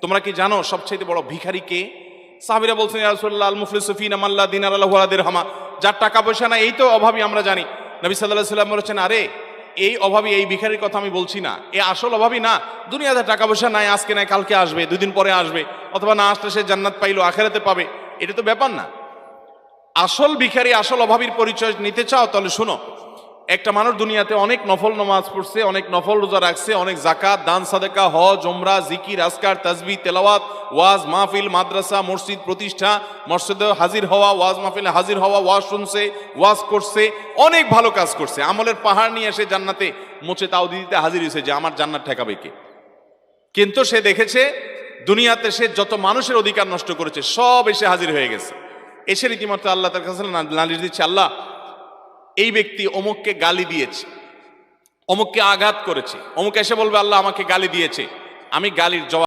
তোমরা কি জানো সবচেয়ে বড় ভিখারি কে? সাহাবিরা বলছেন ইয়ারসুল্লাহ আল মুফলি সুফিন আমাল্লা দিন আল্লাহ হামা যার টাকা পয়সা না এই তো অভাবই আমরা জানি। নবী সাল্লাহ সাল্লাম বলেছেন, আরে, এই অভাবী এই ভিখারির কথা আমি বলছি না। এ আসল অভাবই না। দুনিয়াতে টাকা পয়সা নাই, আজকে নাই, কালকে আসবে, দুদিন পরে আসবে। অথবা না আসলে সে জান্নাত পাইলো, আখেরাতে পাবে। এটা তো ব্যাপার না। আসল ভিখারি, আসল অভাবীর পরিচয় নিতে চাও, তাহলে শোনো একটা মানুষ দুনিয়াতে অনেক নফল নমাজ পড়ছে, অনেক নফল রোজা রাখছে, অনেক জাকাত দান, সাদেকা, হজ ওমরা জিকির আসকার তাজবি, তেলাওয়াত, ওয়াজ, মাহফিল, মাদ্রাসা, মসজিদ, প্রতিষ্ঠা, মসজিদে হাজির হওয়া, ওয়াজ মাহফিলে হাজির হওয়া, ওয়াজ শুনছে, ওয়াজ করছে, অনেক ভালো কাজ করছে। আমলের পাহাড় নিয়ে এসে জান্নাতে মোচে তাও দিদিতে হাজির হয়েছে যে আমার জান্নাত ঠেকাবে কে? কিন্তু সে দেখেছে, দুনিয়াতে সে যত মানুষের অধিকার নষ্ট করেছে, সব এসে হাজির হয়ে গেছে। এসে রীতিমতো আল্লাহ তার কাছে নালিশ দিচ্ছে, আল্লাহ এই ব্যক্তি অমুককে গালি দিয়েছে, অমুককে আঘাত করেছে, অমুক এসে বলবে, আল্লাহ আমাকে গালি দিয়েছে। আমি গালির জবাব